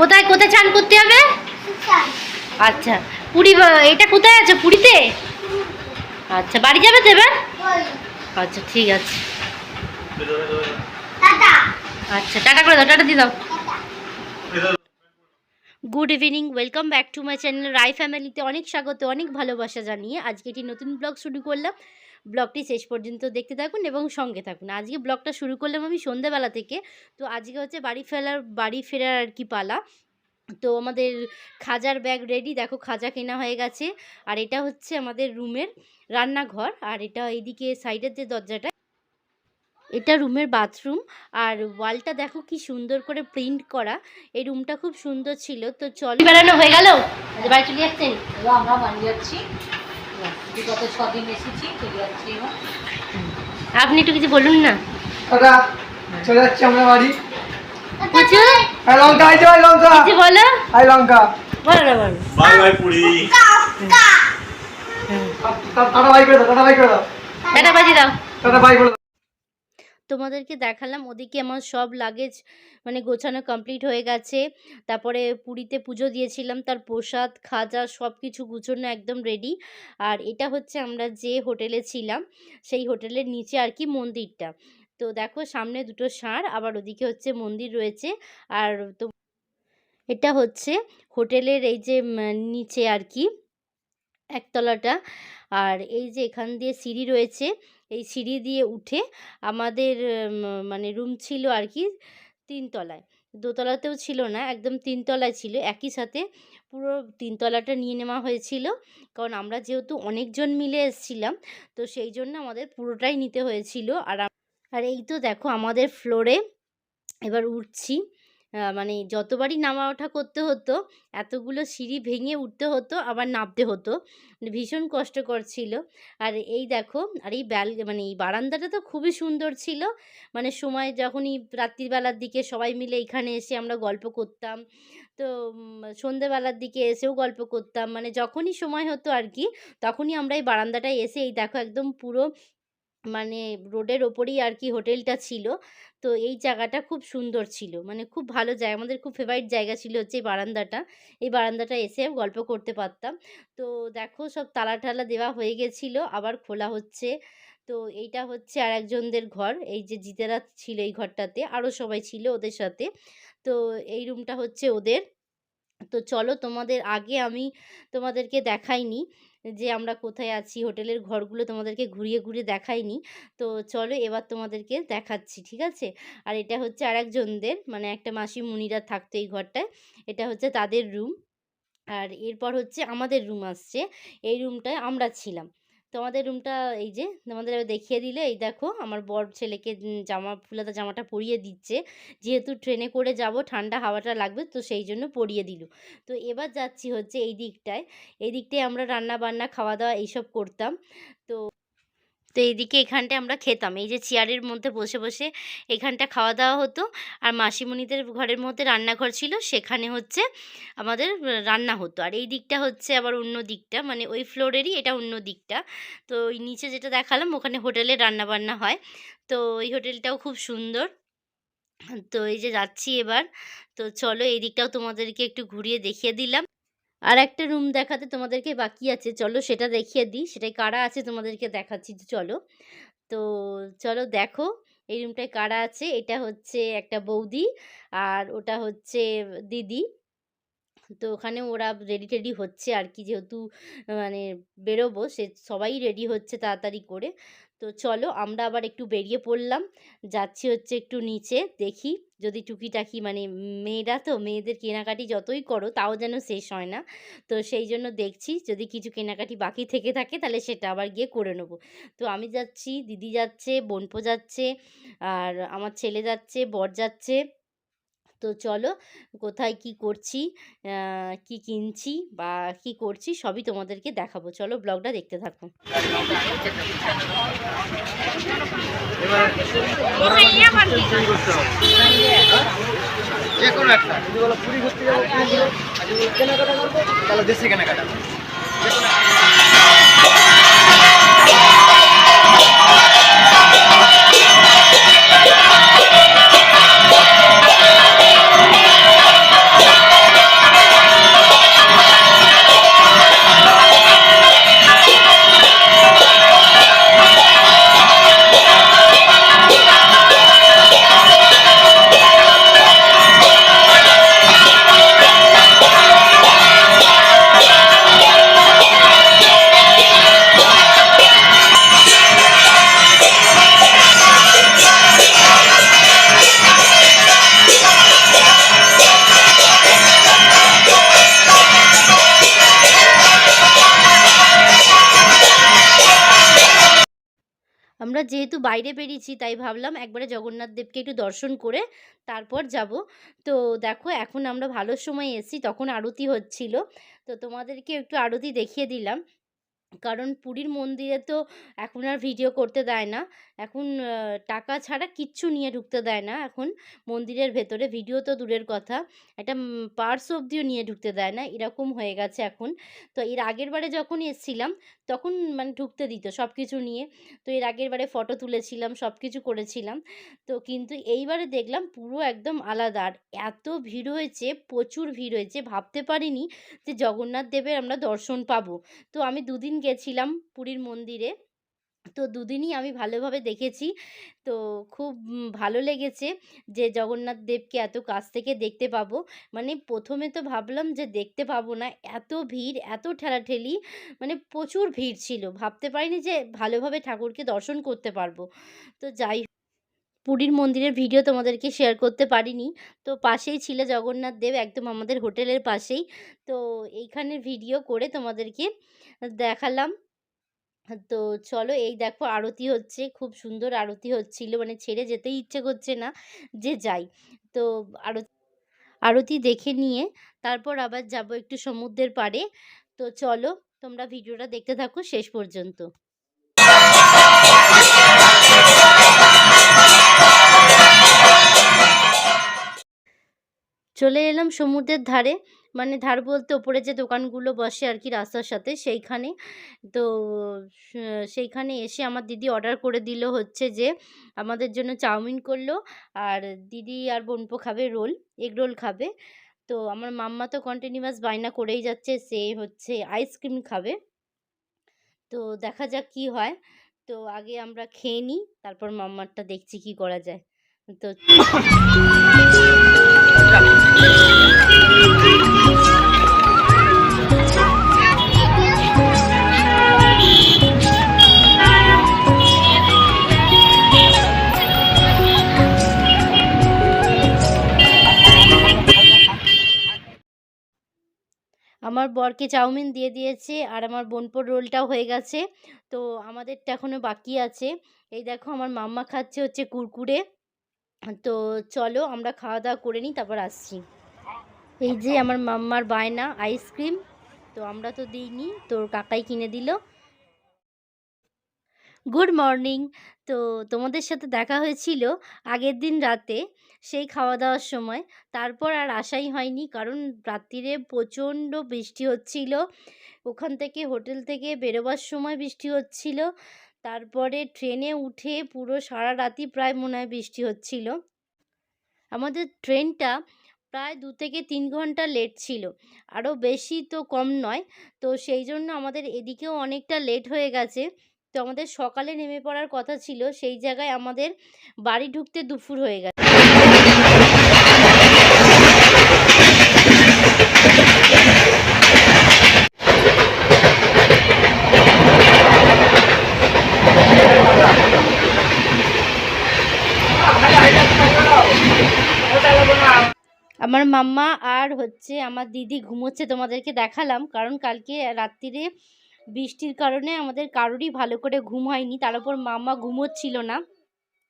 কোথায় কোথায় চান করতে হবে? আচ্ছা পুরী এটা কোথায় আছে পুরীতে? আচ্ছা বাড়ি যাবে তো এবার? আচ্ছা ঠিক আছে। আচ্ছা টাটা করে দাও টাটা দিয়ে দাও। Good evening welcome back to my channel Rai ফ্যামিলিতে অনেক স্বাগত, অনেক ভালোবাসা জানিয়ে আজকে একটি নতুন ব্লগ শুরু করলাম। ব্লগটি শেষ পর্যন্ত দেখতে থাকুন এবং সঙ্গে থাকুন। আজকে ব্লগটা শুরু করলাম আমি সন্ধ্যাবেলা থেকে। তো আজকে হচ্ছে বাড়ি ফেরার বাড়ি ফেরার আর কি পালা। তো আমাদের খাজার ব্যাগ রেডি দেখো খাজা কেনা হয়ে গেছে। আর এটা হচ্ছে আমাদের রুমের রান্নাঘর। আর এটা এইদিকে সাইডের যে দরজাটা এটা রুমের বাথরুম। আর ওয়ালটা দেখো কি সুন্দর করে প্রিন্ট করা। এই রুমটা খুব সুন্দর ছিল। তো চল বেড়ানো হয়ে গেল? বাড়ি চলে যাচ্ছেন? এবার আমরা বাড়ি যাচ্ছি। বিগত ছদিন এসেছি চলে যাচ্ছি আপনি একটু কিছু বলুন না। চলে যাচ্ছি আমরা বাড়ি। লঙ্কা লঙ্কা। বলো? লঙ্কা। বলো না বলো। বাই বাই পুরি টাটা বাই করে দাও টাটা বাই করে দাও। টাটা বাজি দাও। টাটা বাই করে দাও। তোমাদেরকে দেখালাম। ওদিকে আমার সব লাগেজ মানে গোছানো কমপ্লিট হয়ে গেছে। তারপরে পুরীতে পুজো দিয়েছিলাম। তার প্রসাদ, খাজা সব কিছু গুছানো একদম রেডি আর এটা হচ্ছে আমরা যে হোটেলে ছিলাম, সেই হোটেলের নিচে আর কি মন্দিরটা। তো দেখো সামনে দুটো ষাঁড়, আবার ওদিকে হচ্ছে মন্দির রয়েছে। আর তো এটা হচ্ছে হোটেলের এই যে নিচে আর কি একতলাটা। আর এই যে এখান দিয়ে সিঁড়ি রয়েছে এই সিঁড়ি দিয়ে উঠে আমাদের মানে রুম ছিল আর কি তিনতলায়। দোতলাতেও ছিল না, একদম তিনতলায় ছিল। একই সাথে পুরো তিনতলাটা নিয়ে নেওয়া হয়েছিল। কারণ আমরা যেহেতু অনেকজন মিলে এসেছিলাম, তো সেই জন্য আমাদের পুরোটাই নিতে হয়েছিল। আর আর এই তো দেখো আমাদের ফ্লোরে এবার উঠছি। মানে যতবারই নামা ওঠা করতে হতো, এতগুলো সিঁড়ি ভেঙে উঠতে হতো, আবার নামতে হতো। মানে ভীষণ কষ্টকর ছিল। আর এই দেখো, আর এই ব্যাল মানে এই বারান্দাটা তো খুবই সুন্দর ছিল। মানে সময় যখনই রাত্রিবেলার দিকে সবাই মিলে এখানে এসে আমরা গল্প করতাম, তো সন্ধেবেলার দিকে এসেও গল্প করতাম। মানে যখনই সময় হতো আর কি, তখনই আমরা এই বারান্দাটায় এসে এই দেখো একদম পুরো মানে রোডের ওপরেই আর কি হোটেলটা ছিল। তো এই জায়গাটা খুব সুন্দর ছিল। মানে খুব ভালো জায়গা। আমাদের খুব ফেভারিট জায়গা ছিল হচ্ছে এই বারান্দাটা। এই বারান্দাটা এসে গল্প করতে পারতাম। তো দেখো সব তালা টালা দেওয়া হয়ে গেছিল। আবার খোলা হচ্ছে। তো এইটা হচ্ছে আর একজনদের ঘর। এই যে জিতেরা ছিল এই ঘরটাতে। আরও সবাই ছিল ওদের সাথে। তো এই রুমটা হচ্ছে ওদের। তো চলো তোমাদের আগে আমি তোমাদেরকে দেখাইনি। যে আমরা কোথায় আছি, হোটেলের ঘরগুলো তোমাদেরকে ঘুরিয়ে ঘুরিয়ে দেখাইনি। তো চলো এবার তোমাদেরকে দেখাচ্ছি, ঠিক আছে? আর এটা হচ্ছে আর একজনদের মানে একটা মাসি মুনিরা থাকতো এই ঘরটায়। এটা হচ্ছে তাদের রুম আর এরপর হচ্ছে আমাদের রুম আসছে। এই রুমটায় আমরা ছিলাম। তো আমাদের রুমটা এই যে, তোমাদের দেখিয়ে দিলে, এই দেখো আমার বর ছেলেকে জামা ফুলাতা জামাটা পরিয়ে দিচ্ছে। যেহেতু ট্রেনে করে যাব, ঠান্ডা হাওয়াটা লাগবে, তো সেই জন্য পরিয়ে দিল। তো এবার যাচ্ছি হচ্ছে এই দিকটায়। এই দিকটায় আমরা রান্না বান্না খাওয়া দাওয়া এইসব করতাম। তো তো এইদিকে এখানটা আমরা খেতাম। এই যে চেয়ারের মধ্যে বসে বসে এখানটা খাওয়া দাওয়া হতো। আর মাসিমণিদের ঘরের মধ্যে রান্নাঘর ছিল, সেখানে হচ্ছে আমাদের রান্না হতো। আর এই দিকটা হচ্ছে আবার অন্য দিকটা মানে ওই ফ্লোরেরই এটা অন্য দিকটা। তো ওই নিচে যেটা দেখালাম, ওখানে হোটেলে রান্না বান্না হয়। তো এই হোটেলটাও খুব সুন্দর। তো এই যে যাচ্ছি এবার। তো চলো এই দিকটাও তোমাদেরকে একটু ঘুরিয়ে দেখিয়ে দিলাম। আর একটা রুম দেখাতে তোমাদেরকে বাকি আছে। চলো সেটা দেখিয়ে দিই। সেটাই কারা আছে তোমাদেরকে দেখাচ্ছি। চলো। তো চলো দেখো, এই রুমটায় কারা আছে? এটা হচ্ছে একটা বৌদি আর ওটা হচ্ছে দিদি। তো ওখানে ওরা রেডি টেডি হচ্ছে আর কি। যেহেতু মানে বেরোবো, সে সবাই রেডি হচ্ছে তাড়াতাড়ি করে। তো চলো আমরা আবার একটু বেরিয়ে পড়লাম। যাচ্ছি হচ্ছে একটু নিচে, দেখি যদি টুকিটাকি মানে মেয়েরা তো মেয়েদের কেনাকাটি যতই করো তাও যেন শেষ হয় না। তো সেই জন্য দেখছি যদি কিছু কেনাকাটি বাকি থেকে থাকে তাহলে সেটা আবার গিয়ে করে নেব। তো আমি যাচ্ছি, দিদি যাচ্ছে, বোনপো যাচ্ছে, আর আমার ছেলে যাচ্ছে, বর যাচ্ছে। তো চলো কোথায় কি করছি কি কিনছি বা কি করছি সবই তোমাদেরকে দেখাবো। চলো ব্লগটা দেখতে থাকো। যে কোনো একটা। যদি বলো পুরী ঘুরতে যাব পুরী ঘুরে আর যদি কেনাকাটা করব তাহলে দেশে কেনাকাটা যেহেতু বাইরে বেরিয়েছি, তাই ভাবলাম একবারে জগন্নাথ দেবকে একটু দর্শন করে তারপর যাব। তো দেখো এখন আমরা ভালো সময় এসেছি, তখন আরতি হচ্ছিল। তো তোমাদেরকে একটু আরতি দেখিয়ে দিলাম। কারণ পুরীর মন্দিরে তো এখন আর ভিডিও করতে দেয় না। এখন টাকা ছাড়া কিচ্ছু নিয়ে ঢুকতে দেয় না। এখন মন্দিরের ভেতরে ভিডিও তো দূরের কথা। একটা পার্স অবধিও নিয়ে ঢুকতে দেয় না। এরকম হয়ে গেছে এখন। তো এর আগের বারে যখন এসেছিলাম তখন মানে ঢুকতে দিত সব কিছু নিয়ে। তো এর আগের বারে ফটো তুলেছিলাম সব কিছু করেছিলাম। তো কিন্তু এইবারে দেখলাম পুরো একদম আলাদা। আর এত ভিড় হয়েছে, প্রচুর ভিড় হয়েছে, ভাবতে পারিনি যে জগন্নাথ দেবের আমরা দর্শন পাবো। তো আমি দুদিন গেছিলাম পুরীর মন্দিরে। তো দুদিনই আমি ভালোভাবে দেখেছি। তো খুব ভালো লেগেছে যে জগন্নাথ দেবকে এত কাছ থেকে দেখতে পাবো। মানে প্রথমে তো ভাবলাম যে দেখতে পাবো না, এত ভিড়, এত ঠেলাঠেলি মানে প্রচুর ভিড় ছিল। ভাবতে পারিনি যে ভালোভাবে ঠাকুরকে দর্শন করতে পারব। তো যাই পুরীর মন্দিরের ভিডিও তোমাদেরকে শেয়ার করতে পারিনি। তো পাশেই ছিল জগন্নাথ দেব একদম আমাদের হোটেলের পাশেই। তো এইখানের ভিডিও করে তোমাদেরকে দেখালাম। তো চলো এই দেখো আরতি হচ্ছে, খুব সুন্দর আরতি হচ্ছিল। মানে ছেড়ে যেতেই ইচ্ছে করছে না যে যাই। তো আরতি আরতি দেখে নিয়ে তারপর আবার যাব একটু সমুদ্রের পাড়ে। তো চলো তোমরা ভিডিওটা দেখতে থাকো শেষ পর্যন্ত। চলে এলাম সমুদ্রের ধারে। মানে ধার বলতে ওপরে যে দোকানগুলো বসে আর কি রাস্তার সাথে সেইখানে। তো সেইখানে এসে আমার দিদি অর্ডার করে দিল হচ্ছে যে আমাদের জন্য চাউমিন করল। আর দিদি আর বোনপো খাবে রোল এগ রোল খাবে। তো আমার মাম্মা তো কন্টিনিউয়াস বায়না করেই যাচ্ছে সে হচ্ছে আইসক্রিম খাবে। তো দেখা যাক কি হয়। তো আগে আমরা খেয়ে নিই তারপর মাম্মারটা দেখছি কি করা যায়। তো আমার বরকে চাউমিন দিয়ে দিয়েছে আর আমার বোনপোর রোলটাও হয়ে গেছে। তো আমাদেরটা এখনও বাকি আছে। এই দেখো আমার মাম্মা খাচ্ছে হচ্ছে কুরকুরে। তো চলো আমরা খাওয়া দাওয়া করে নিই, তারপর আসছি। এই যে আমার মাম্মার বায়না আইসক্রিম তো আমরা তো দিইনি, তোর কাকাই কিনে দিল। Good morning. তো তোমাদের সাথে দেখা হয়েছিল আগের দিন রাতে সেই খাওয়া দাওয়ার সময়। তারপর আর আসাই হয়নি কারণ রাত্রিরে প্রচণ্ড বৃষ্টি হচ্ছিল। ওখান থেকে হোটেল থেকে বেরোবার সময় বৃষ্টি হচ্ছিল। তারপরে ট্রেনে উঠে পুরো সারা রাতই প্রায় মনে হয় বৃষ্টি হচ্ছিল। আমাদের ট্রেনটা প্রায় দু থেকে তিন ঘণ্টা লেট ছিল। আরও বেশি তো কম নয়। তো সেই জন্য আমাদের এদিকেও অনেকটা লেট হয়ে গেছে। তো আমাদের সকালে নেমে পড়ার কথা ছিল, সেই জায়গায় আমাদের বাড়ি ঢুকতে দুপুর হয়ে গেছে। আমার মাম্মা আর হচ্ছে আমার দিদি ঘুমোচ্ছে, তোমাদেরকে দেখালাম। কারণ কালকে রাত্রিরে বৃষ্টির কারণে আমাদের কারোরই ভালো করে ঘুম হয়নি। তার উপর মামা ঘুমোচ্ছিল না।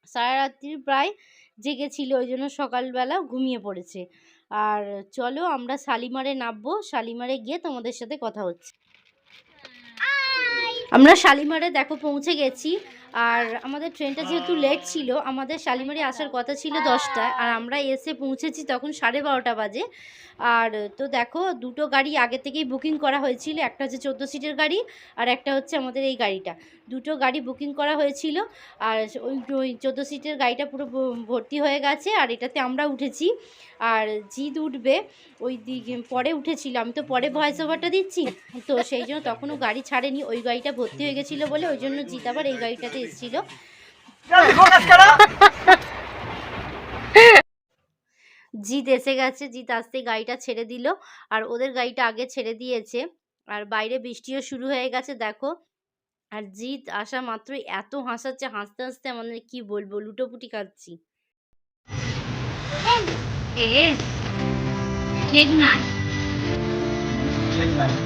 সারা রাত্রি প্রায় জেগেছিল, ওই জন্য সকালবেলা ঘুমিয়ে পড়েছে। আর চলো আমরা শালিমারে নামবো। শালিমারে গিয়ে তোমাদের সাথে কথা হচ্ছে। আমরা শালিমারে দেখো পৌঁছে গেছি। আর আমাদের ট্রেনটা যেহেতু লেট ছিল, আমাদের শালিমারি আসার কথা ছিল দশটায়, আর আমরা এসে পৌঁছেছি তখন সাড়ে বারোটা বাজে। আর তো দেখো, দুটো গাড়ি আগে থেকেই বুকিং করা হয়েছিল, একটা হচ্ছে চোদ্দ সিটের গাড়ি, আর একটা হচ্ছে আমাদের এই গাড়িটা। দুটো গাড়ি বুকিং করা হয়েছিল, আর ওই চোদ্দ সিটের গাড়িটা পুরো ভর্তি হয়ে গেছে, আর এটাতে আমরা উঠেছি। আর জিদ উঠবে ওই দিকে পরে উঠেছিল। আমি তো পরে ভয়েস ওভারটা দিচ্ছি। তো সেই জন্য তখনও গাড়ি ছাড়েনি ওই গাড়িটা ভর্তি হয়ে গেছিল বলে ওই জন্য জিত আবার এই গাড়িটাতে এসেছিল। জিত এসে গেছে জিত আসতে গাড়িটা ছেড়ে দিল। আর ওদের গাড়িটা আগে ছেড়ে দিয়েছে। আর বাইরে বৃষ্টিও শুরু হয়ে গেছে দেখো। আর জিত আসা মাত্রই এত হাসাচ্ছে হাসতে হাসতে আমাদের কি বলব লুটোপুটি খাচ্ছি is midnight. Midnight.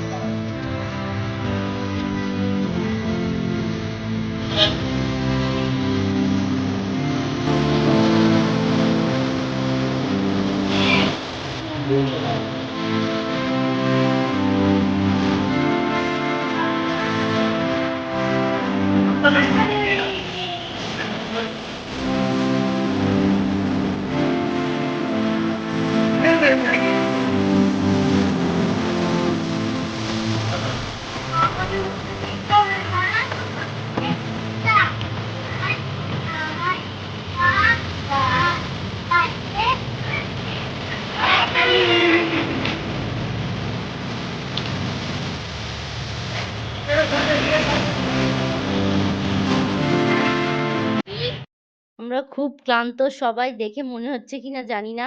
আমরা খুব ক্লান্ত, সবাই দেখে মনে হচ্ছে কিনা জানি না।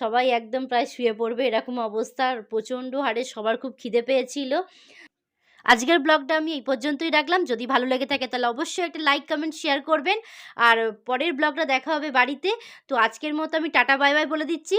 সবাই একদম প্রায় শুয়ে পড়বে এরকম অবস্থা প্রচণ্ড হারে সবার খুব খিদে পেয়েছিল। আজকের ব্লগটা আমি এই পর্যন্তই রাখলাম। যদি ভালো লেগে থাকে তাহলে অবশ্যই একটা লাইক, কমেন্ট, শেয়ার করবেন। আর পরের ব্লগটা দেখা হবে বাড়িতে। তো আজকের মতো আমি টাটা, বাই বাই বলে দিচ্ছি।